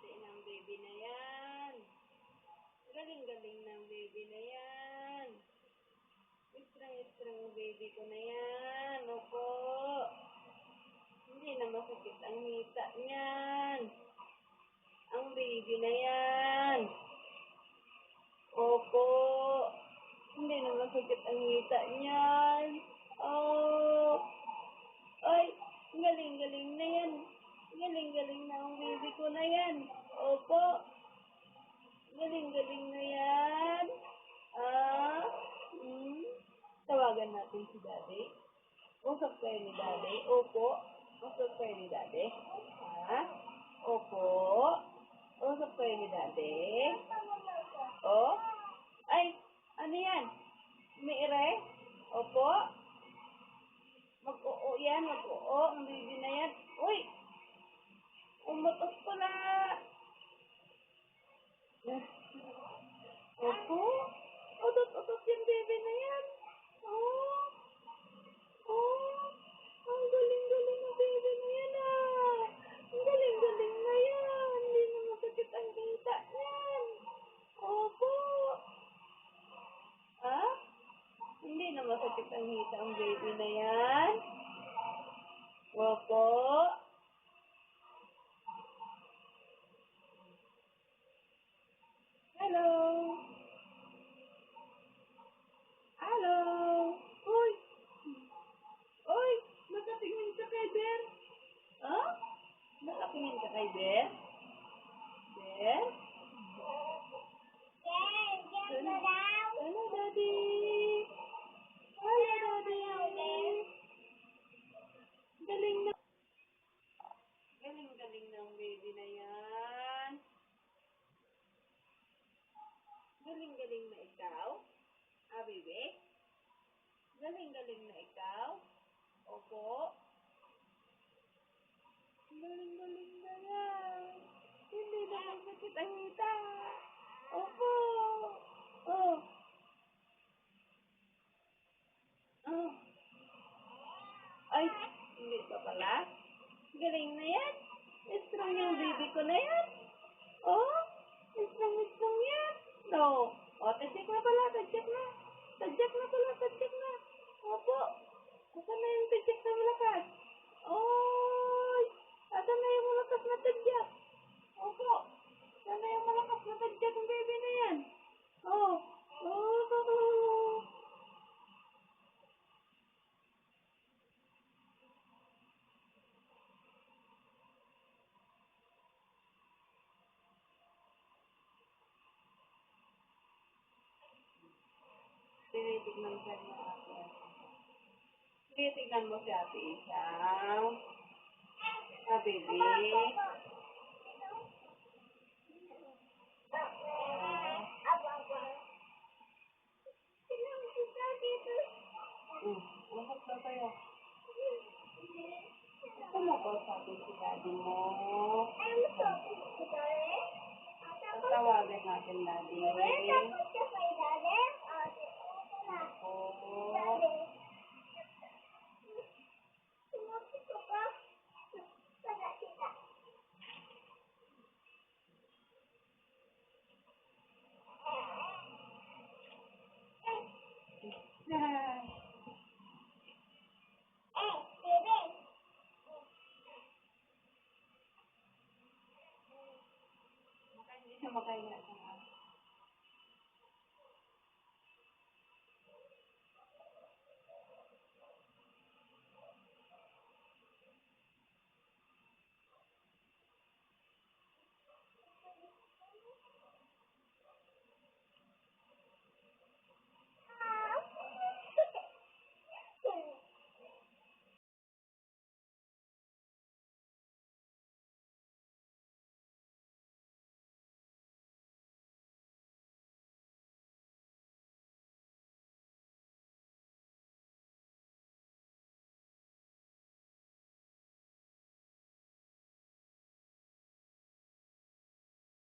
ngiti-ngiti ng baby na yan. Galing-galing ng baby na yan. Istrang-istrang baby ko na yan. Opo. Hindi na masakit ang hita niyan. Ang baby na yan. Opo. Hindi na masakit ang hita niyan. Oh. Ay, galing-galing na yan. Galing-galing na ang baby ko na yan. Opo. Galing-galing na yan. Ah? Hmm? Natin si daddy. Kayo ni daddy. Opo. Kayo ni daddy. Ha? Opo. Kayo ni daddy. Oh? Ay, ano yan? Umiire? Opo? Mag-oo yan, mag-oo. Ang baby na yan. Uy! Umutos pala. Opo? Utot-utot yung baby na yan. Oh. Oh. Ang galing-galing ng baby na yan ah. Ang galing-galing na yan. Hindi na masakit ang kita niyan. Opo. Ah? Hindi na masakit ang hita ang baby na yan. Opo. Hello. Uy. Uy, nakatingin ka kay Ben. Ha? Nakatingin ka kay Ben? Ben? Hello, Daddy. Hello, Daddy. Galing na. Galing-galing ng baby na yan. Galing-galing na ikaw. Ah, baby? Galing-galing na ikaw. Opo. Galing-galing na yan. Hindi na masakit ang hita. Opo. Oh. Oh. Ay, hindi pa pala. Galing na yan. Strong yung baby ko na yan. Oh, strong, strong yan. No. Oh, Tinitignan siya ni ate. Tinitignan mo si ate isang. Ah, baby. Hmm, lahat na tayo. Gusto mo ba sabi si daddy mo? Tatawagan natin daddy. Oo. Hindi siya makain na.